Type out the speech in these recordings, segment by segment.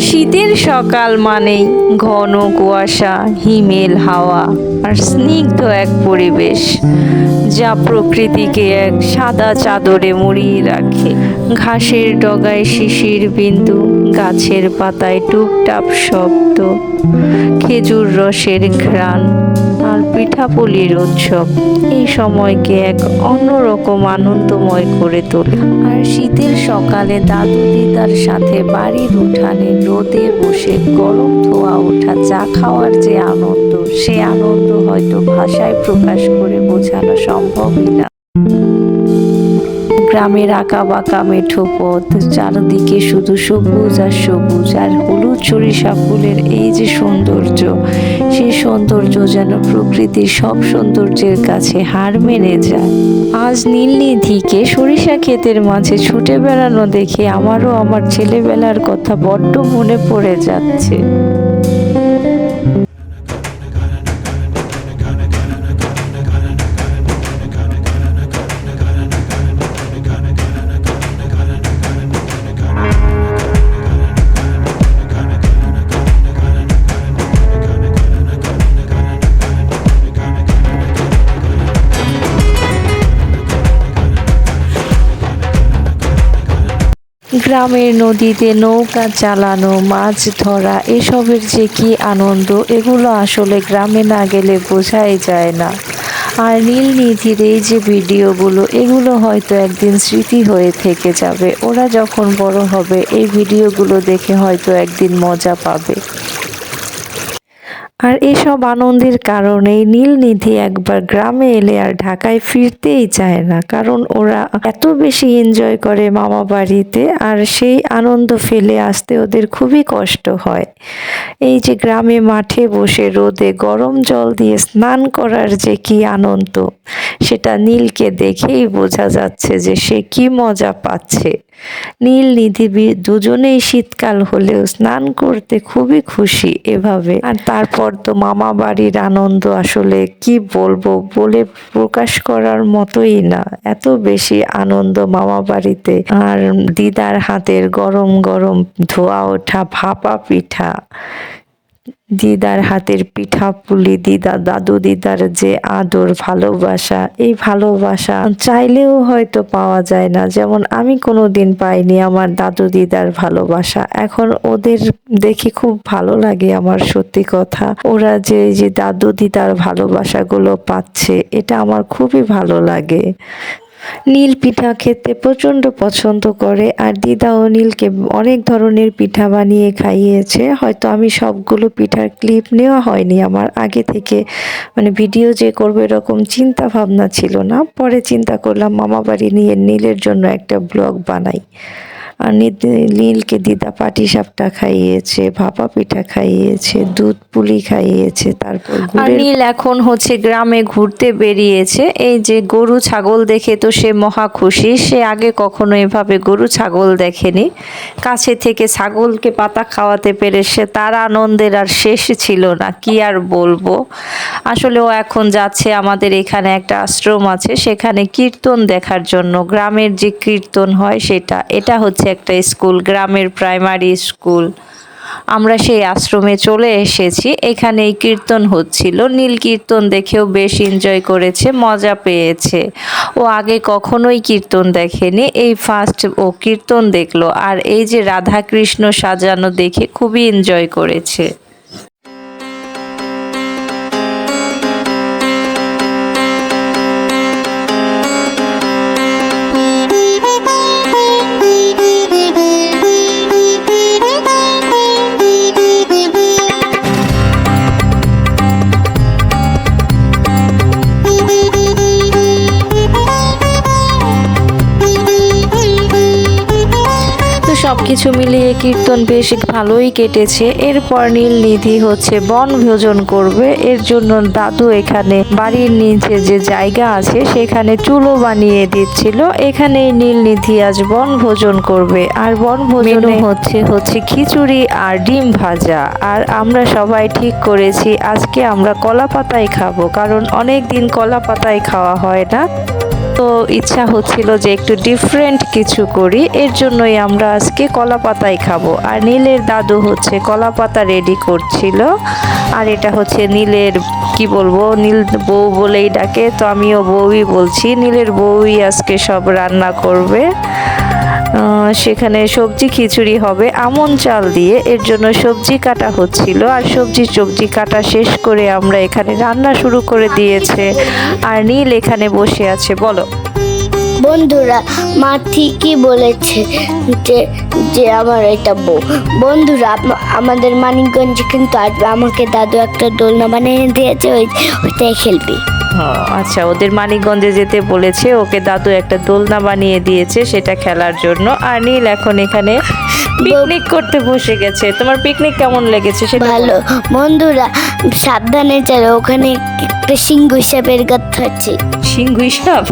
শীতের সকাল মানেই ঘন কুয়াশা, হিমেল হাওয়া আর স্নিগ্ধ এক পরিবেশ যা প্রকৃতিকে এক সাদা চাদরে মুড়িয়ে রাখে। ঘাসের ডগায় শিশির বিন্দু, গাছের পাতায় টুপটাপ শব্দ, খেজুর রসের ঘ্রাণ পিঠাপুলির উৎসব। এই সময়কে এক অন্যরকম আনন্দময় করে তোলে। আর শীতের সকালে দাদু দিদার সাথে বাড়ির উঠানে রোদে বসে গরম ধোয়া ওঠা চা খাওয়ার যে আনন্দ, সে আনন্দ হয়তো ভাষায় প্রকাশ করে বোঝানো সম্ভবই না। গ্রামের আঁকা বাঁকা মেঠো পথ, চারদিকে শুধু সবুজ আর সবুজ আর হলুদ সরিষা ফুলের এই যে সৌন্দর্য সেই সৌন্দর্য যেন প্রকৃতির সব সৌন্দর্যের কাছে হার মেনে যায়। আজ নীলনিধিকে সরিষা ক্ষেতের মাঝে ছুটে বেড়ানো দেখে আমারও আমার ছেলেবেলার কথা বড্ড মনে পড়ে যাচ্ছে। গ্রামের নদীতে নৌকা চালানো, মাছ ধরা, এসবের যে কি আনন্দ, এগুলো আসলে গ্রামে না গেলে বোঝাই যায় না। আর নীল নীতির এই যে ভিডিওগুলো, এগুলো হয়তো একদিন স্মৃতি হয়ে থেকে যাবে। ওরা যখন বড় হবে, এই ভিডিওগুলো দেখে হয়তো একদিন মজা পাবে। আর এসব আনন্দের কারণেই নীলনিধি একবার গ্রামে এলে আর ঢাকায় ফিরতেই চায় না, কারণ ওরা এত বেশি এনজয় করে মামা বাড়িতে আর সেই আনন্দ ফেলে আসতে ওদের খুবই কষ্ট হয়। এই যে গ্রামে মাঠে বসে রোদে গরম জল দিয়ে স্নান করার যে কি আনন্দ, সেটা নীলকে দেখেই বোঝা যাচ্ছে যে সে কি মজা পাচ্ছে। নীল নিধিবি দুজনেই শীতকাল হলেও স্নান করতে খুবই খুশি এভাবে। আর তারপর তো মামা বাড়ির আনন্দ আসলে কি বলব বলে প্রকাশ করার মতোই না। এত বেশি আনন্দ মামা বাড়িতে আর দিদার হাতের গরম গরম ধোয়া ওঠা ভাপা পিঠা। দিদার হাতের পিঠা পুলি, দিদা, দাদু দিদার যে আদর, ভালোবাসা, এই ভালোবাসা চাইলেও হয়তো পাওয়া যায় না। যেমন আমি কোনো দিন পাইনি আমার দাদু দিদার ভালোবাসা। এখন ওদের দেখি খুব ভালো লাগে আমার সত্যি কথা। ওরা যে যে দাদু দিদার ভালোবাসাগুলো পাচ্ছে, এটা আমার খুবই ভালো লাগে। নীল পিঠা খেতে প্রচণ্ড পছন্দ করে আর দিদা ও নীলকে অনেক ধরনের পিঠা বানিয়ে খাইয়েছে। হয়তো আমি সবগুলো পিঠার ক্লিপ নেওয়া হয়নি। আমার আগে থেকে মানে ভিডিও যে করব এরকম চিন্তা ভাবনা ছিল না। পরে চিন্তা করলাম মামা বাড়ি নিয়ে নীলের জন্য একটা ব্লগ বানাই। নীলকে দিদা পাটি সাপটা খাইয়েছে ভাপা পিঠা খাইয়েছে দুধ পুলি খাইয়েছে তারপর আর নীল এখন হচ্ছে গ্রামে ঘুরতে বেরিয়েছে। এই যে গরু ছাগল দেখে তো সে মহা খুশি। সে আগে কখনো এভাবে গরু ছাগল দেখেনি। কাছে থেকে ছাগলকে পাতা খাওয়াতে পেরে সে তার আনন্দের আর শেষ ছিল না। কি আর বলব? আসলে ও এখন যাচ্ছে আমাদের এখানে একটা আশ্রম আছে। সেখানে কীর্তন দেখার জন্য। গ্রামের যে কীর্তন হয় সেটা। এটা হচ্ছে একটা স্কুল, গ্রামের প্রাইমারি স্কুল। আমরা সেই আশ্রমে চলে এসেছি। এখানে এই কীর্তন হচ্ছিল। নীল কীর্তন দেখেও বেশ এনজয় করেছে, মজা পেয়েছে। ও আগে কখনোই কীর্তন দেখেনি। এই ফার্স্ট ও কীর্তন দেখল। আর এই যে রাধাকৃষ্ণ সাজানো দেখে খুবই এনজয় করেছে। সব কিছু মিলিয়ে কীর্তন বেশ ভালোই কেটেছে। এরপর নীল নিধি হচ্ছে বন ভোজন করবে। এর জন্য দাদু এখানে বাড়ির নিচে যে জায়গা আছে, সেখানে চুলো বানিয়ে দিচ্ছিল। এখানে নীল নিধি আজ বন ভোজন করবে। আর বন ভোজন হচ্ছে হচ্ছে খিচুড়ি আর ডিম ভাজা। আর আমরা সবাই ঠিক করেছি, আজকে আমরা কলা পাতায় খাব। কারণ অনেক দিন কলা পাতায় খাওয়া হয় না। তো ইচ্ছা হচ্ছিল যে একটু ডিফারেন্ট কিছু করি, এর জন্যই আমরা আজকে কলা পাতাই খাব। আর নীলের দাদু হচ্ছে কলা পাতা রেডি করছিল, আর এটা হচ্ছে নীলের, কি বলব, নীল বউ বলেই ডাকে, তো আমিও বউই বলছি, নীলের বউই আজকে সব রান্না করবে। সেখানে সবজি খিচুড়ি হবে, আমন চাল দিয়ে। এর জন্য সবজি কাটা হচ্ছিল। আর সবজি সবজি কাটা শেষ করে আমরা এখানে রান্না শুরু করে দিয়েছে। আর নীল এখানে বসে আছে, বলো। বন্ধুরা, মা ঠিকই বলেছে যে যে আমার এটা বউ। বন্ধুরা আমাদের মানিকগঞ্জে কিন্তু আসবে আমাকে দাদু একটা দোলনা বানিয়ে দিয়েছে, ওই, ওইটাই খেলবি। আচ্ছা ওদের মানিকগঞ্জে যেতে বলেছে ওকে দাদু একটা দোলনা বানিয়ে দিয়েছে সেটা খেলার জন্য। আর নীল এখন এখানে পিকনিক করতে বসে গেছে। তোমার পিকনিক কেমন লেগেছে সেটা ভালো। বন্ধুরা সাবধানে চলো ওখানে একটা সিংহ হিসাবের গাছ আছে। সিংগুই সাপ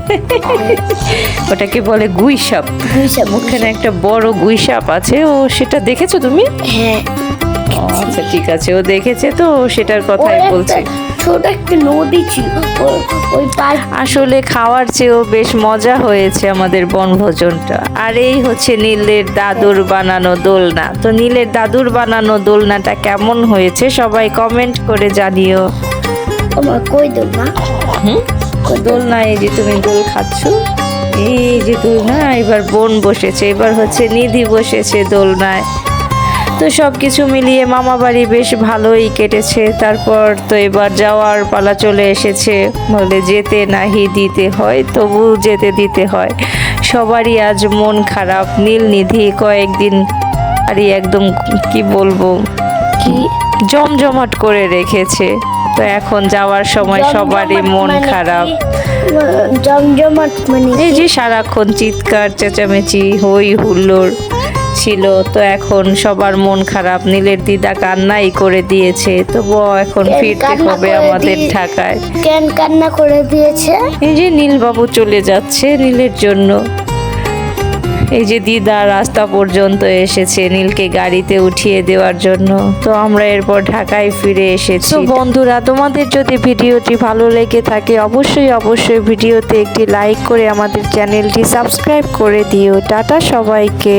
ওটাকে বলে গুই সাপ ওখানে একটা বড় গুই সাপ আছে ও সেটা দেখেছ তুমি? হ্যাঁ। আচ্ছা ঠিক আছে। ও দেখেছে তো সেটার কথাই বলছে। ছোট একটা নদী ছিল ওই আসলে খাওয়ার চেয়েও বেশ মজা হয়েছে আমাদের বনভোজনটা। আর এই হচ্ছে নীলের দাদুর বানানো দোলনা। তো নীলের দাদুর বানানো দোলনাটা কেমন হয়েছে সবাই কমেন্ট করে জানিও। আমার কই মা হুম? দোলনা এই যে তুমি দোল খাচ্ছ। এই যে দোলনা এবার বোন বসেছে এবার হচ্ছে নিধি বসেছে দোলনায়। তো সব কিছু মিলিয়ে মামা বাড়ি বেশ ভালোই কেটেছে। তারপর তো এবার যাওয়ার পালা চলে এসেছে। বলে যেতে নাহি দিতে হয় তবু যেতে দিতে হয়। সবারই আজ মন খারাপ। নীল নিধি কয়েকদিন আরই একদম কি বলব? কি? জমজমাট করে রেখেছে। তো এখন যাওয়ার সময় সবারই মন মানে খারাপ। জমজমাট মানে এই যে সারাক্ষণ চিৎকার চেঁচামেচি হই হুল্লোড়। ছিল তো এখন সবার মন খারাপ। নীলের দিদা কান্নাই করে দিয়েছে তবুও এখন ফিরতে হবে আমাদের ঢাকায়। কেন কান্না করে দিয়েছে? এই যে নীলবাবু চলে যাচ্ছে নীলের জন্য। এই যে দিদা রাস্তা পর্যন্ত এসেছে নীলকে গাড়িতে উঠিয়ে দেওয়ার জন্য। তো আমরা এরপর ঢাকায় ফিরে এসেছি। তো বন্ধুরা তোমাদের যদি ভিডিওটি ভালো লেগে থাকে অবশ্যই অবশ্যই ভিডিওতে একটি লাইক করে আমাদের চ্যানেলটি সাবস্ক্রাইব করে দিও। টাটা সবাইকে।